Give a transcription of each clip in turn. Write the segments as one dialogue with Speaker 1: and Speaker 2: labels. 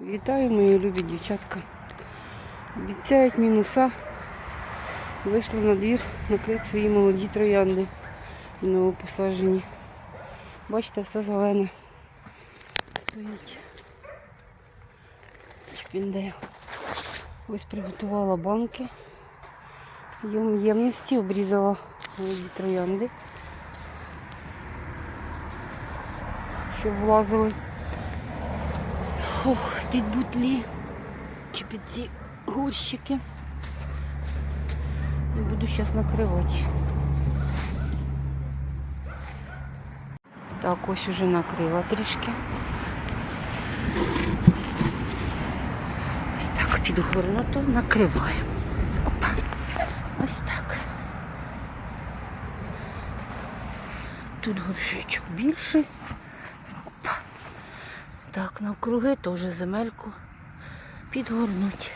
Speaker 1: Вітаю, мої любі дівчатка. Обіцяють мінуса. Вийшли на двір накрити свої молоді троянди новопосаджені. Бачите, все зелене. Стоїть. Шпіндейл. Ось приготувала банки. Єм- Ємності обрізала молоді троянди. Щоб влазили. Фух, під бутлі чи під ці горщики. І буду зараз накривати. Так, ось уже накрила трішки. Ось так підгорнуто накриваємо. Ось так. Тут горшечок більший. Так, навкруги теж земельку підгорнуть.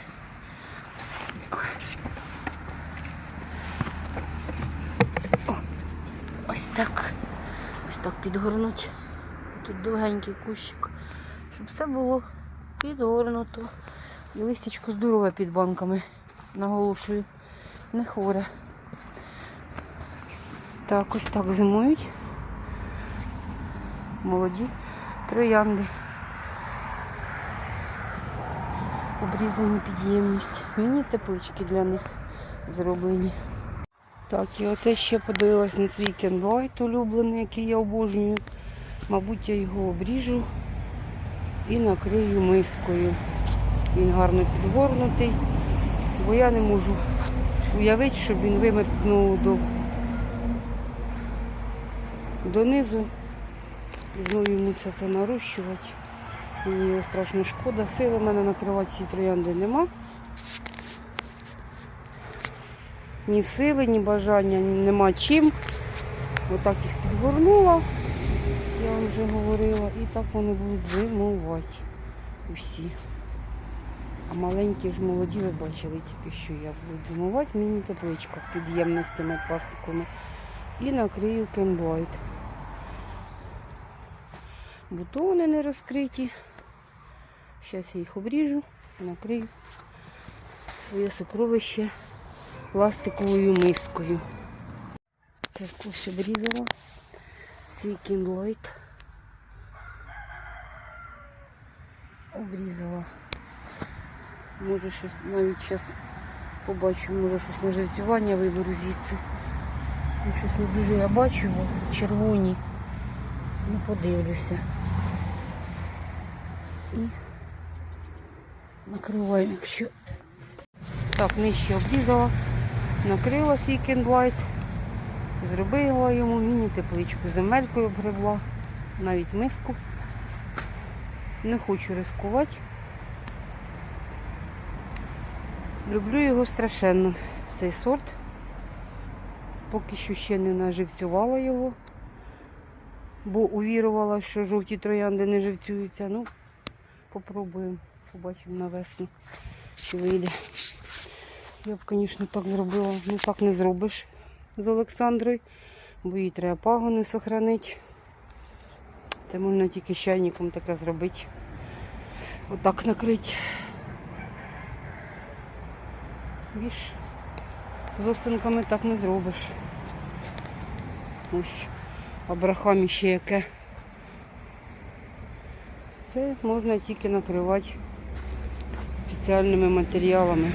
Speaker 1: Ось так. Ось так підгорнуть. Тут довгенький кущик. Щоб все було підгорнуто. І листячко здорове під банками. Наголошую. Не хворе. Так, ось так зимують. Молоді троянди. Обрізані підємність. Мені теплички для них зроблені. Так, і оце ще подивилась на свій кенлайт улюблений, який я обожнюю. Мабуть, я його обріжу і накрию мискою. Він гарно підгорнутий, бо я не можу уявити, щоб він вимер знову до, донизу. І знову йому все це нарощувати. Мені страшно шкода. Сили в мене накривати ці троянди нема. Ні сили, ні бажання, нема чим. Отак їх підгорнула, я вам вже говорила, і так вони будуть зимувати усі. А маленькі ж молоді, ви бачили тільки що як будуть зимувати в міні-тепличках під ємностями пластиковими. І накрию кенблайт. Бутони не розкриті. Зараз я їх обріжу накрию своє сокровище пластиковою мискою. Так ось обрізала цей кінлайт. Обрізала. Може щось навіть зараз побачу, може щось на жартування виберу звідси. Ну, щось не дуже я бачу, бо червоні. Ну, подивлюся. І накриваємо, якщо так, нижче обрізала, накрила свій кендлайт, зробила йому міні-тепличку, земелькою обгребла, навіть миску. Не хочу ризикувати. Люблю його страшенно, цей сорт. Поки що ще не наживцювала його, бо увірувала, що жовті троянди не живцюються. Ну, попробуємо, побачимо на весну, що вийде. Я б, звісно, так зробила. Ну так не зробиш з Олександрою, бо їй треба пагони сохранити. Це можна тільки чайником таке зробити. Отак накрити. Більш з остинками так не зробиш. Ось абрахамі ще яке. Це можна тільки накривати спеціальними матеріалами.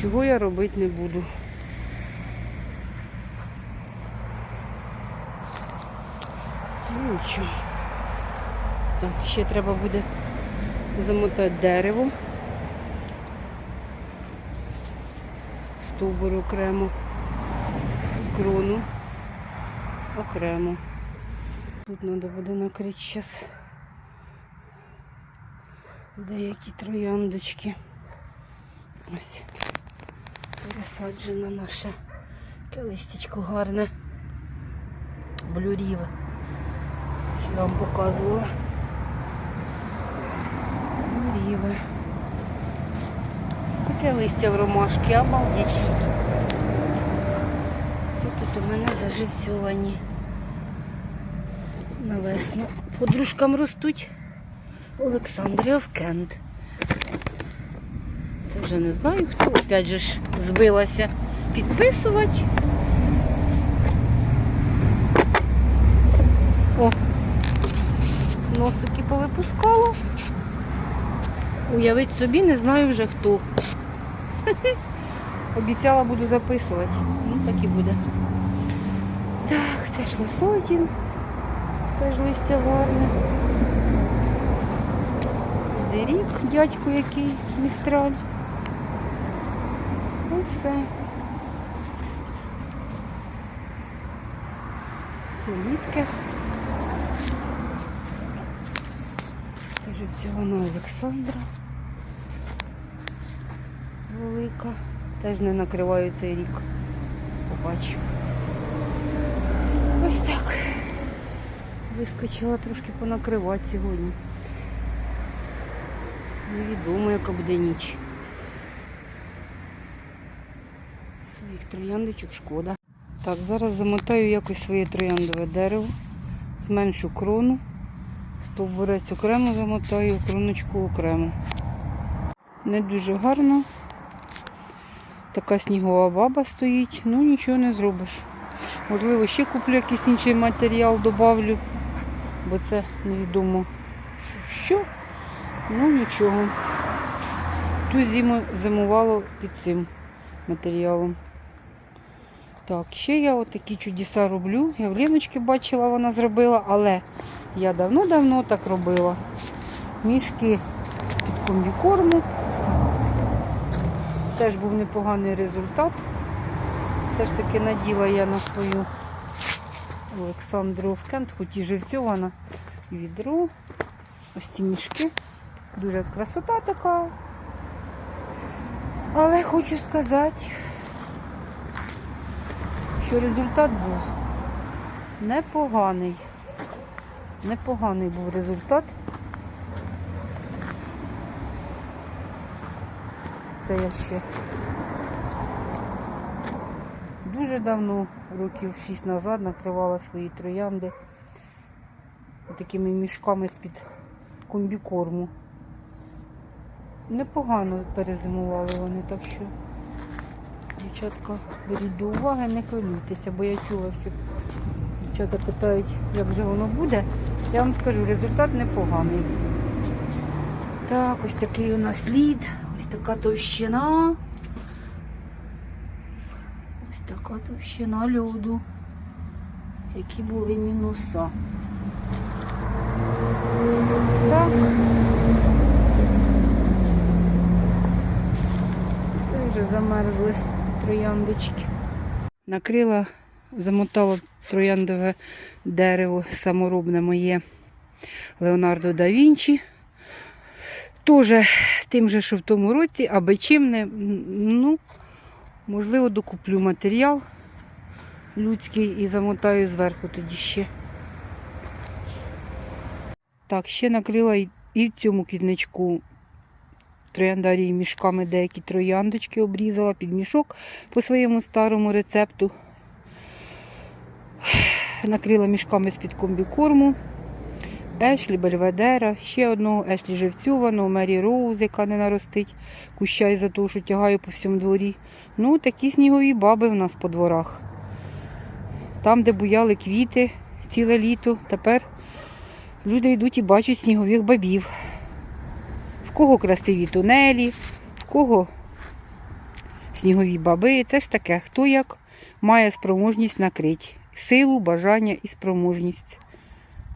Speaker 1: Чого я робити не буду. Ну нічого. Так, ще треба буде замотати дерево. Стовбур окремо. Крону окремо. Тут треба буде накрити зараз деякі трояндочки. Ось пересаджена наша таке гарне. Блюріве. Я вам показувала. Блюріве. Таке листя в ромашки, обалдіть. Це тут у мене заживцьовані на весну. Подружкам ростуть. Олександрія Кент. Це вже не знаю хто. Опять же ж збилася підписувати. О, носики повипускала. Уявить собі, не знаю вже хто. Обіцяла буду записувати. Ну так і буде. Так, це ж лосотін. Теж листя гарне. Зирік, дядько який, містраль. Ось все. Улітки. Це ж всього на Олександра. Велика. Теж не накриваю цей рік. Побачу. Ось так. Вискочила трошки понакривати сьогодні. Невідомо, яка буде ніч. Своїх трояндочок шкода. Так, зараз замотаю якось своє трояндове дерево. Зменшу крону. Стовбурець окремо замотаю, кроночку окремо. Не дуже гарно. Така снігова баба стоїть, ну нічого не зробиш. Можливо, ще куплю якийсь інший матеріал, добавлю, бо це невідомо що. Ну нічого. Ту зиму зимувало під цим матеріалом. Так, ще я отакі чудеса роблю. Я в Леночки бачила, вона зробила, але я давно-давно так робила. Мішки під комбікорму. Теж був непоганий результат. Все ж таки наділа я на свою Олександру в Кент, хоч і живцьована відро. Ось ці мішки. Дуже красота така. Але хочу сказати, що результат був непоганий. Непоганий був результат. Це я ще дуже давно, років 6 назад, накривала свої троянди такими мішками з-під комбікорму. Непогано перезимували вони, так що, дівчатка, беріть до уваги, не хвилюйтеся, бо я чула, що дівчата питають, як же воно буде. Я вам скажу, результат непоганий. Так, ось такий у нас лід, ось така товщина. Ось така товщина льоду. Які були мінуса. Так. Це вже замерзли трояндочки. Накрила, замотала трояндове дерево саморобне моє Леонардо да Вінчі. Тоже тим же, що в тому році, аби чим не, ну, можливо, докуплю матеріал людський і замотаю зверху тоді ще. Так, ще накрила і в цьому квітничку трояндарії мішками деякі трояндочки обрізала під мішок по своєму старому рецепту. Накрила мішками з-під комбікорму. Ешлі, Бельведера, ще одного Ешлі живцюваного, Мері Роуз, яка не наростить куща із-за того, що тягаю по всьому дворі. Ну, такі снігові баби в нас по дворах. Там, де буяли квіти ціле літо, тепер люди йдуть і бачать снігових бабів. Кого красиві тунелі, в кого снігові баби. Це ж таке, хто як має спроможність накрити. Силу, бажання і спроможність.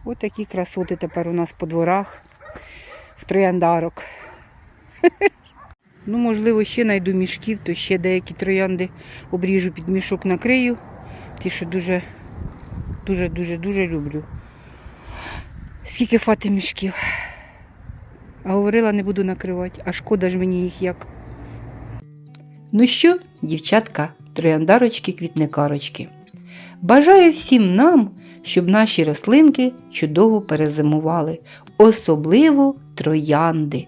Speaker 1: Ось такі красоти тепер у нас по дворах в трояндарок. Ну, можливо, ще знайду мішків, то ще деякі троянди обріжу під мішок накрию. Ті, що дуже, дуже, дуже, дуже люблю. Скільки фати мішків. А говорила, не буду накривати, а шкода ж мені їх як. Ну що, дівчатка, трояндарочки, квітникарочки. Бажаю всім нам, щоб наші рослинки чудово перезимували, особливо троянди.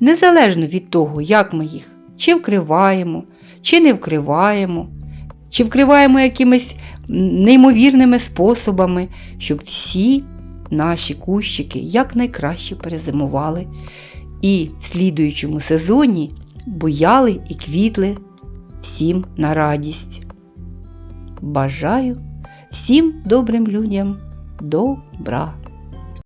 Speaker 1: Незалежно від того, як ми їх чи вкриваємо, чи не вкриваємо, чи вкриваємо якимись неймовірними способами, щоб всі
Speaker 2: наші кущики якнайкраще перезимували і в слідуючому сезоні буяли і квітли всім на радість. Бажаю всім добрим людям добра.